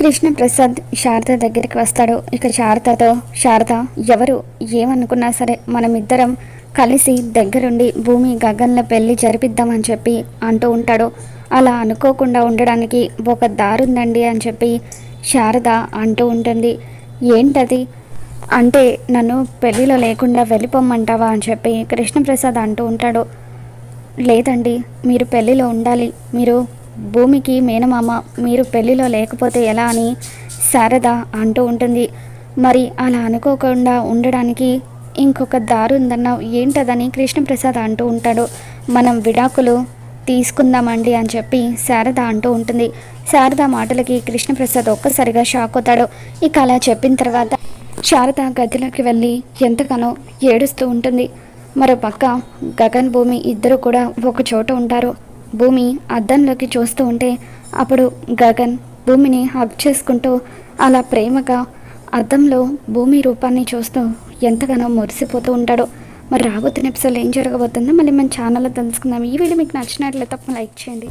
కృష్ణప్రసాద్ శారద దగ్గరికి వస్తాడు. ఇక శారదతో శారద ఎవరు? ఏమనుకున్నా సరే మనమిద్దరం కలిసి దగ్గరుండి భూమి గగన్ల పెళ్ళి జరిపిద్దామని చెప్పి అంటూ ఉంటాడు. అలా అనుకోకుండా ఉండడానికి ఒక దారుందండి అని చెప్పి శారద అంటూ ఉంటుంది. ఏంటది? అంటే నన్ను పెళ్ళిలో లేకుండా వెళ్ళిపోమ్మంటావా? అని చెప్పి కృష్ణప్రసాద్ అంటూ ఉంటాడు. లేదండి మీరు పెళ్ళిలో ఉండాలి. మీరు భూమికి మేనమామ మీరు పెళ్ళిలో లేకపోతే ఎలా అని శారద అంటూ ఉంటుంది. మరి అలా అనుకోకుండా ఉండడానికి ఇంకొక దారి ఉందన్నావు. ఏంటదని కృష్ణప్రసాద్ అంటూ ఉంటాడు. మనం విడాకులు తీసుకుందామండి అని చెప్పి శారద అంటూ ఉంటుంది. శారద మాటలకి కృష్ణప్రసాద్ ఒక్కసారిగా షాక్ అవుతాడు. ఇక అలా చెప్పిన తర్వాత శారద గదిలోకి వెళ్ళి ఎంతగానో ఏడుస్తూ ఉంటుంది. మరో పక్క గగన్ భూమి ఇద్దరు కూడా ఒక చోట ఉంటారు. భూమి అద్దంలోకి చూస్తూ ఉంటే అప్పుడు గగన్ భూమిని హక్ చేసుకుంటూ అలా ప్రేమగా అద్దంలో భూమి రూపాన్ని చూస్తూ ఎంతగానో మురిసిపోతూ ఉంటాడు. మరి రాబోతున్న ఎపిసోడ్ ఏం జరగబోతుందో మళ్ళీ మన ఛానల్లో తెలుసుకుందాం. ఈ వీడియో మీకు నచ్చినట్లయితే తప్ప లైక్ చేయండి.